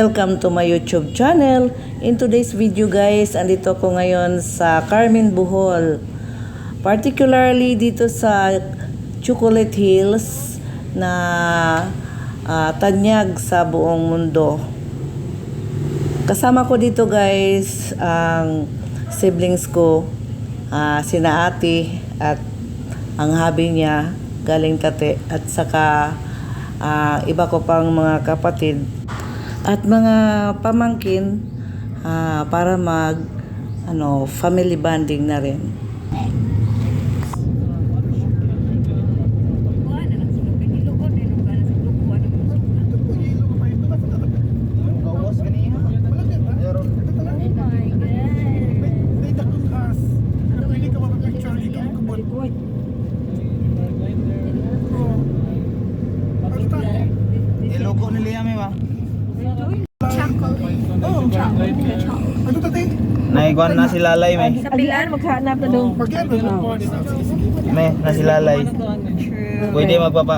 Welcome to my YouTube channel. In today's video guys, andito ko ngayon sa Carmen Bohol. Particularly dito sa Chocolate Hills na ah, tanyag sa buong mundo. Kasama ko dito guys ang siblings ko, ah, sina ate at ang habi niya galing tate at saka ah, iba ko pang mga kapatid at mga pamangkin ah, para mag ano family bonding na rin. Ano to, Tay? Naiguan na si Lalay may. Sa pilar, maghanap na doon. Forget it. May na si Lalay. Pwede magpapa...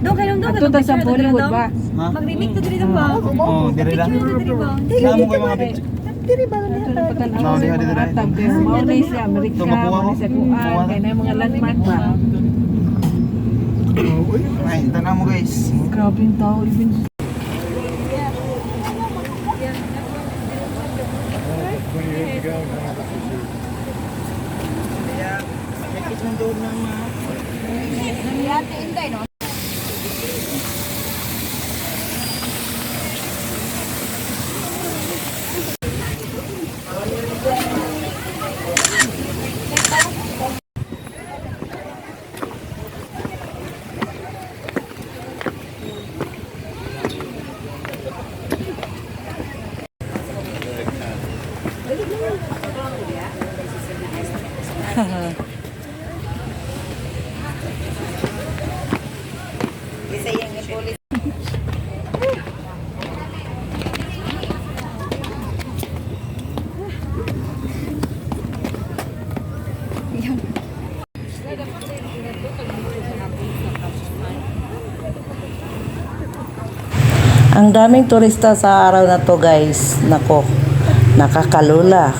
Doon kayo, doon Ato ta sa Bollywood ba? Mag-remake to dito ba? Oo. Dito ba? Namo ko yung mga picture. Ato na patan Mao diha dito dai. Kay Maurice sa Amerika. Maurice sa Kuan, kay na mga landmark ba. Ay, tanaw mo guys. Grabe yung tao, even Ang daming turista sa araw na to guys. Nako, nakakalula.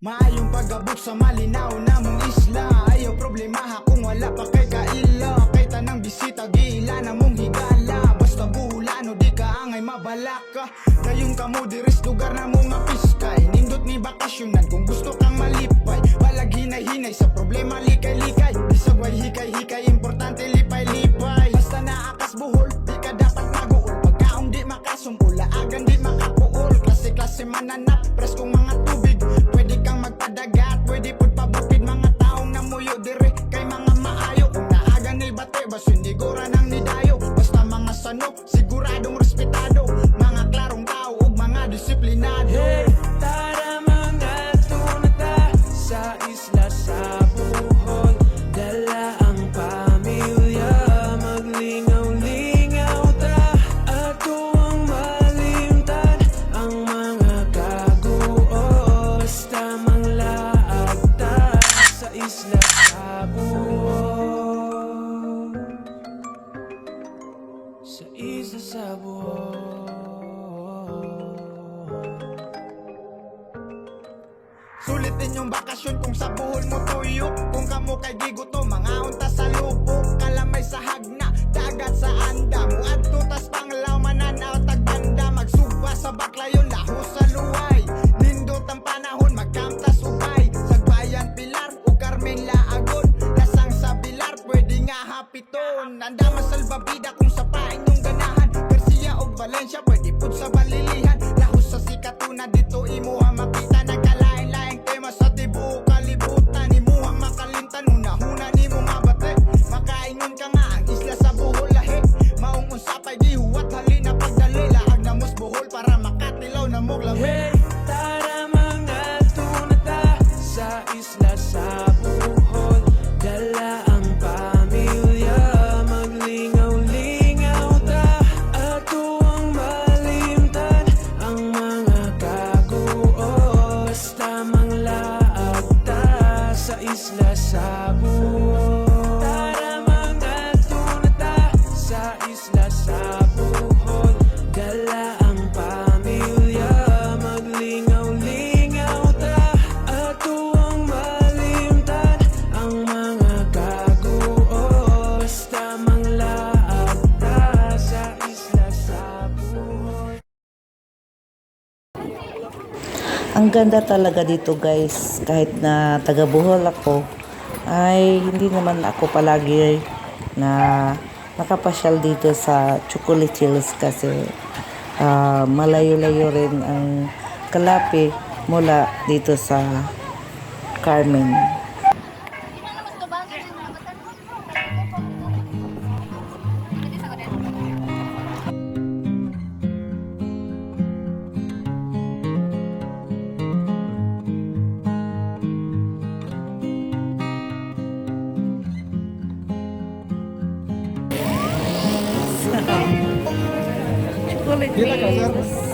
Maayong pagabot sa malinaw na mong isla. Ayaw problemaha kung wala pa kay kaila. Kay tanang bisita gila na mong higala. Basta bulano di ka angay mabalaka Dayon ka mo diris lugar na mong apiskay Nindot ni bakasyonan kung gusto kang malipay. Walag hinay-hinay sa problema likay-likay. Bisag way hikay-hikay importante lipay-lipay Sulit din yung bakasyon kung sa buhol mo tuyo. Kung kamo kay giguto, mga unta sa lupo. Kalamay sa hagna, dagat sa anda. Muadto tas panglaw, mananaw tagbanda Magsuba sa baklayon, laho sa luway. Nindot ang panahon, magkamta subay. Sagbayan pilar, o Carmen Laagon. Lasang sa pilar, pwede nga hapiton. Anda masalbabida kung sa pain yung ganahan. Garcia o Valencia, pwede pud sa balilihan. Lahos sa sikatuna, dito ang makita moi de t'es Ang ganda talaga dito guys, kahit na taga Bohol ako, ay hindi naman ako palagi na nakapasyal dito sa Chocolate Hills kasi ah, malayo-layo rin ang kalapi mula dito sa Carmen. Chocolate Hills.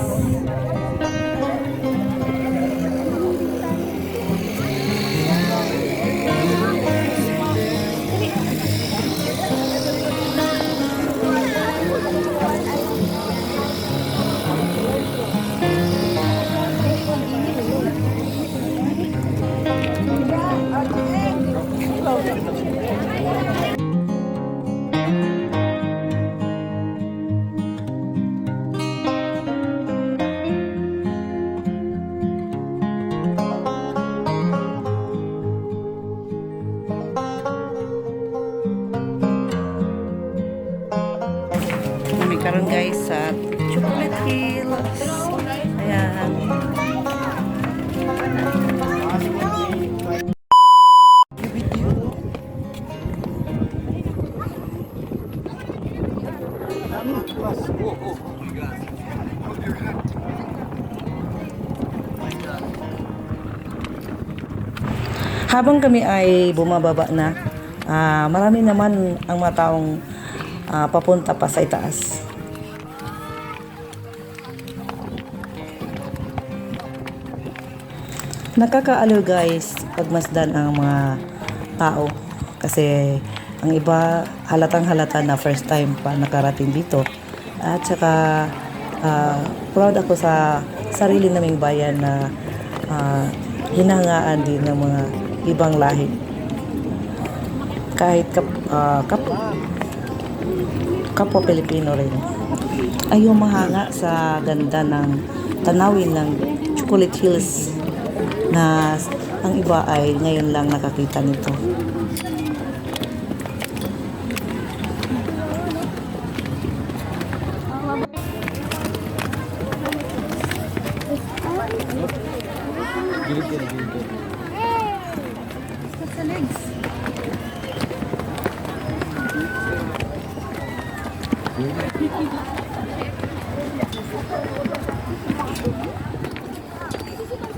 Karon guys sa Chocolate Hills. Ayan. Habang kami ay bumababa na, ah, marami naman ang mga taong ah, papunta pa sa itaas. Nakakaaliw guys pagmasdan ang mga tao. Kasi ang iba halatang halata na first time pa nakarating dito. At saka ah, proud ako sa sarili naming bayan na ah, hinahangaan din ng mga ibang lahi. Kahit kap, ah, kap, kapwa Pilipino rin. Ay mahanga sa ganda ng tanawin ng Chocolate Hills na ang iba ay ngayon lang nakakita nito.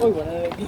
Oy, wala na lagi.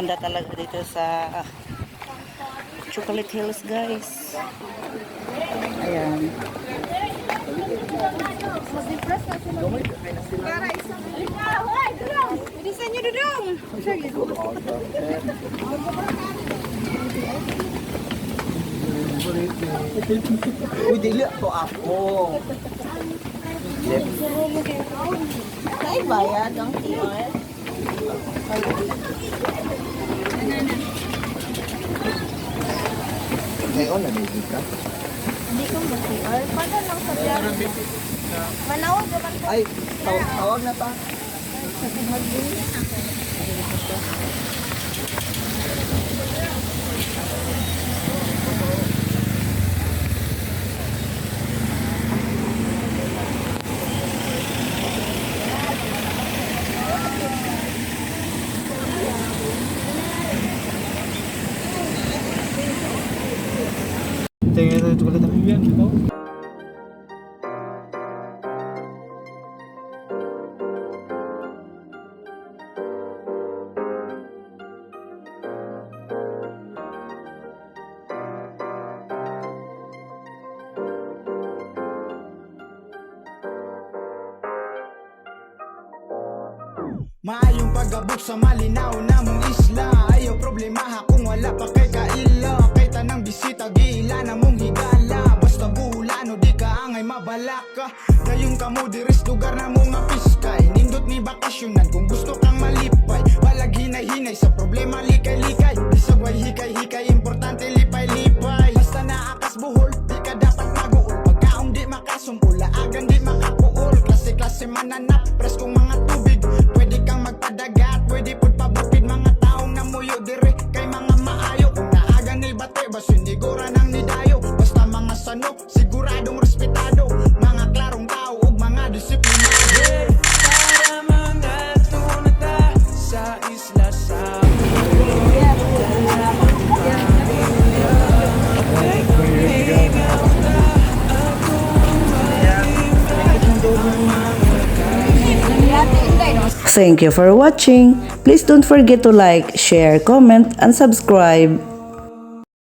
Ganda talaga dito sa ah, Chocolate Hills guys. Ayan. Bilisan niyo, Dudong! Uy, dili to ako. Ay, bayad ang TOS. Ngayon, nabibig ka? Hindi ko mag-CR. Paano lang sa biyan? Manawag naman po. Ay, tawag, na pa. Tingnan Maayong pagabot sa malinaw na mong isla. Ayaw problemaha kung wala pa kay kaila. Kay tanang bisita giila na mong higala. Basta bulano di ka angay mabalaka Dayong kamo diris lugar na mong apiskay Nindot ni bakasyonan kung gusto kang malipay. Walag hinay-hinay sa problema likay-likay. Isag way hikay-hikay importante Thank you for watching. Please don't forget to like, share, comment, and subscribe.